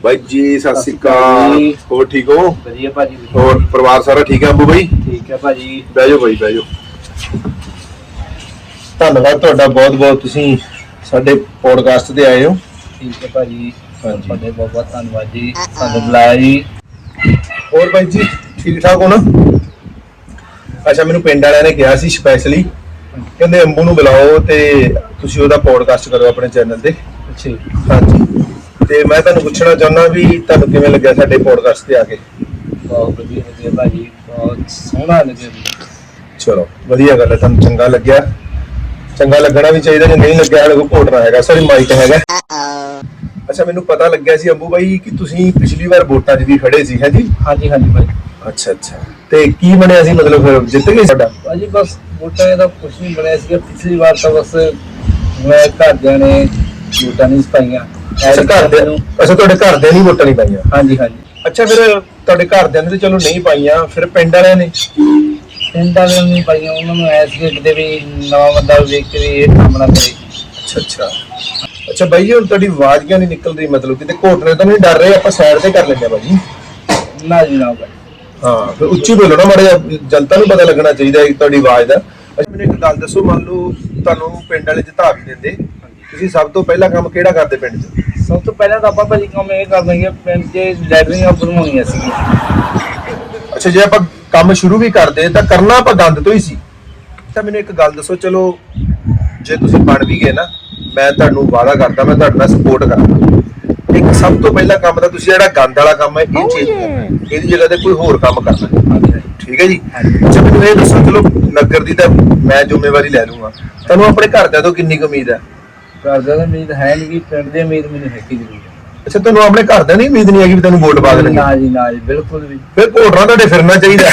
ਬਾਈ ਜੀ ਸਤਿ ਸ਼੍ਰੀ ਅਕਾਲ। ਹੋਰ ਠੀਕ ਹੋ? ਵਧੀਆ ਭਾਜੀ। ਹੋਰ ਪਰਿਵਾਰ ਸਾਰਾ ਠੀਕ ਹੈ ਅੰਬੂ ਬਾਈ? ਠੀਕ ਹੈ ਭਾਜੀ। ਬਹਿ ਜਾਓ ਬਾਈ ਬਹਿ ਜਾਓ। ਧੰਨਵਾਦ ਤੁਹਾਡਾ ਬਹੁਤ ਬਹੁਤ। ਤੁਸੀਂ ਸਾਡੇ ਪੋਡਕਾਸਟ ਤੇ ਆਏ ਹੋ। ਠੀਕ ਹੈ ਭਾਜੀ। ਤੁਹਾਡੇ ਬਹੁਤ ਬਹੁਤ ਧੰਨਵਾਦ ਜੀ। ਸਾਨੂੰ ਬੁਲਾਇਆ ਜੀ। ਹੋਰ ਬਾਈ ਜੀ ਠੀਕ ਠਾਕ ਹੋ ਨਾ? ਅੱਛਾ ਮੈਨੂੰ ਪਿੰਡ ਵਾਲਿਆਂ ਨੇ ਕਿਹਾ ਸੀ ਸਪੈਸ਼ਲੀ ਕਹਿੰਦੇ ਅੰਬੂ ਨੂੰ ਬੁਲਾਓ ਤੇ ਤੁਸੀਂ ਉਹਦਾ ਪੋਡਕਾਸਟ ਕਰੋ ਆਪਣੇ ਚੈਨਲ ਤੇ। ਅੱਛਾ। ਹਾਂਜੀ। ਤੇ ਮੈਂ ਤੁਹਾਨੂੰ ਪੁੱਛਣਾ ਚਾਹੁੰਦਾ ਵੀ ਤੁਹਾਨੂੰ ਕਿਵੇਂ ਲੱਗਿਆ ਸਾਡੇ ਪੋਡਕਾਸਟ ਤੇ ਆ ਕੇ? ਬਹੁਤ ਵਧੀਆ ਲੱਗਿਆ ਭਾਜੀ ਬਹੁਤ ਸੋਹਣਾ ਲੱਗਿਆ ਜੀ। ਚਲੋ ਵਧੀਆ ਗੱਲ ਹੈ ਤੁਹਾਨੂੰ ਚੰਗਾ ਲੱਗਿਆ। ਚੰਗਾ ਲੱਗਣਾ ਵੀ ਚਾਹੀਦਾ ਜੇ ਨਹੀਂ ਲੱਗਿਆ ਹਲੇ ਕੋਈ ਘੋਟਣਾ ਹੈਗਾ ਸੌਰੀ ਮਾਈਕ ਹੈਗਾ। ਅੱਛਾ ਮੈਨੂੰ ਪਤਾ ਲੱਗਿਆ ਸੀ ਅੰਬੂ ਬਾਈ ਕਿ ਤੁਸੀਂ ਪਿਛਲੀ ਵਾਰ ਵੋਟਾਂ 'ਚ ਵੀ ਖੜੇ ਸੀ ਹੈ ਜੀ? ਹਾਂਜੀ ਹਾਂਜੀ ਭਾਜੀ ਅੱਛਾ ਅੱਛਾ। ਤੇ ਕੀ ਬਣਿਆ ਸੀ? ਮਤਲਬ ਫਿਰ ਜਿੱਤ ਗਏ ਸਾਡਾ ਭਾਜੀ ਬਸ ਵੋਟਾਂ ਦਾ ਕੁਝ ਨਹੀਂ ਬਣਿਆ ਸੀਗਾ। ਪਿਛਲੀ ਵਾਰ ਤਾਂ ਬਸ ਮੈਂ ਘਰਦਿਆਂ ਨੇ ਵੋਟਾਂ ਨਹੀਂ ਪਾਈਆਂ। ਅੱਛਾ ਘਰ ਦੇ ਅੱਛਾ ਤੁਹਾਡੇ ਘਰ ਦੇ ਨਹੀਂ ਵੋਟਾਂ ਨਹੀਂ ਪਾਈਆਂ? ਹਾਂਜੀ ਹਾਂਜੀ। ਅੱਛਾ ਫਿਰ ਤੁਹਾਡੇ ਘਰਦਿਆਂ ਨੇ ਤੇ ਚਲੋ ਨਹੀਂ ਪਾਈਆਂ ਫਿਰ ਪਿੰਡ ਵਾਲਿਆਂ ਨੇ? ਪਿੰਡ ਵਾਲਿਆਂ ਨੇ ਨਹੀਂ ਪਾਈਆਂ ਉਹਨਾਂ ਨੂੰ ਐਸ ਕਿ ਕਿਤੇ ਵੀ ਨਵਾਂ ਬੰਦਾ ਵੇਖ ਕੇ ਵੀ ਇਹ ਕੰਮ ਨਾ ਕਰੇ। ਅੱਛਾ ਅੱਛਾ। ਅੱਛਾ ਬਾਈ ਜੀ ਹੁਣ ਤੁਹਾਡੀ ਆਵਾਜ਼ ਕਿਉਂ ਨਹੀਂ ਨਿਕਲ ਰਹੀ ਮਤਲਬ ਕਿਤੇ ਘੋਟਣੇ ਤਾਂ ਨਹੀਂ ਡਰ ਰਹੇ ਆਪਾਂ ਸਾਈਡ ਤੇ ਕਰ ਲੈਂਦੇ ਆ ਬਾਜੀ ਨਾ ਜੀ ਨਾ ਭਾਜੀ ਹਾਂ ਫਿਰ ਉੱਚੀ ਬੋਲੋ ਨਾ ਮਾੜਾ ਜਿਹਾ ਜਨਤਾ ਨੂੰ ਪਤਾ ਲੱਗਣਾ ਚਾਹੀਦਾ ਹੈ ਤੁਹਾਡੀ ਆਵਾਜ਼ ਦਾ। ਅੱਛਾ ਮੈਨੂੰ ਇੱਕ ਗੱਲ ਦੱਸੋ ਮੰਨ ਲਓ ਤੁਹਾਨੂੰ ਪਿੰਡ ਵਾਲੇ ਜਿਤਾ ਵੀ ਦਿੰਦੇ। ਤੁਸੀਂ ਸਭ ਤੋਂ ਪਹਿਲਾ ਕੰਮ ਕਿਹੜਾ ਕਰਦੇ ਪਿੰਡ 'ਚ? ਸਭ ਤੋਂ ਪਹਿਲਾਂ ਤਾਂ ਆਪਾਂ ਭਾਜੀ ਕੰਮ ਇਹ ਕਰਦੇ ਹਾਂ ਕਿ ਪਿੰਡ 'ਚ ਲੈਟਰਿੰਗਾਂ ਬਣਵਾਉਣੀਆਂ ਸੀਗੀਆਂ ਅੱਛਾ ਜੇ ਆਪਾਂ ਕੰਮ ਸ਼ੁਰੂ ਵੀ ਕਰਦੇ ਤਾਂ ਕਰਨਾ ਆਪਾਂ ਗੰਦ ਤੋਂ ਹੀ ਸੀ। ਤਾਂ ਮੈਨੂੰ ਇੱਕ ਗੱਲ ਦੱਸੋ ਚਲੋ ਜੇ ਤੁਸੀਂ ਬਣ ਵੀ ਗਏ ਨਾ ਮੈਂ ਤੁਹਾਨੂੰ ਵਾਅਦਾ ਕਰਦਾ ਮੈਂ ਤੁਹਾਡੇ ਸਪੋਰਟ ਕਰਾਂਗਾ। ਇੱਕ ਸਭ ਤੋਂ ਪਹਿਲਾ ਕੰਮ ਤਾਂ ਤੁਸੀਂ ਜਿਹੜਾ ਗੰਦ ਵਾਲਾ ਕੰਮ ਹੈ ਇਹ ਚੇਂਜ ਕਰਨਾ ਹੈ। ਇਹਦੀ ਜਗ੍ਹਾ ਤੇ ਕੋਈ ਹੋਰ ਕੰਮ ਕਰਨਾ। ਠੀਕ ਹੈ ਜੀ? ਅੱਛਾ ਮੈਨੂੰ ਇਹ ਦੱਸੋ ਚਲੋ ਨਗਰ ਦੀ ਤਾਂ ਮੈਂ ਜ਼ਿੰਮੇਵਾਰੀ ਲੈ ਲੂੰਗਾ ਤੁਹਾਨੂੰ ਆਪਣੇ ਘਰਦਿਆਂ ਤੋਂ ਕਿੰਨੀ ਉਮੀਦ ਹੈ? ਘਰਦਿਆਂ ਦੀ ਉਮੀਦ ਹੈ ਨਹੀਂ ਕਿ ਪਿੰਡ ਦੀ ਉਮੀਦ ਮੈਨੂੰ ਹੈਗੀ ਜ਼ਰੂਰ ਹੈ। ਅੱਛਾ ਤੁਹਾਨੂੰ ਆਪਣੇ ਘਰਦਿਆਂ ਦੀ ਉਮੀਦ ਨਹੀਂ ਹੈਗੀ ਵੀ ਤੈਨੂੰ ਵੋਟ ਪਾ ਦੇਣਗੇ ਨਾ ਜੀ ਨਾ ਜੀ ਬਿਲਕੁਲ ਵੀ। ਫਿਰ ਘੋਟਣਾ ਤੁਹਾਡੇ ਫਿਰਨਾ ਚਾਹੀਦਾ।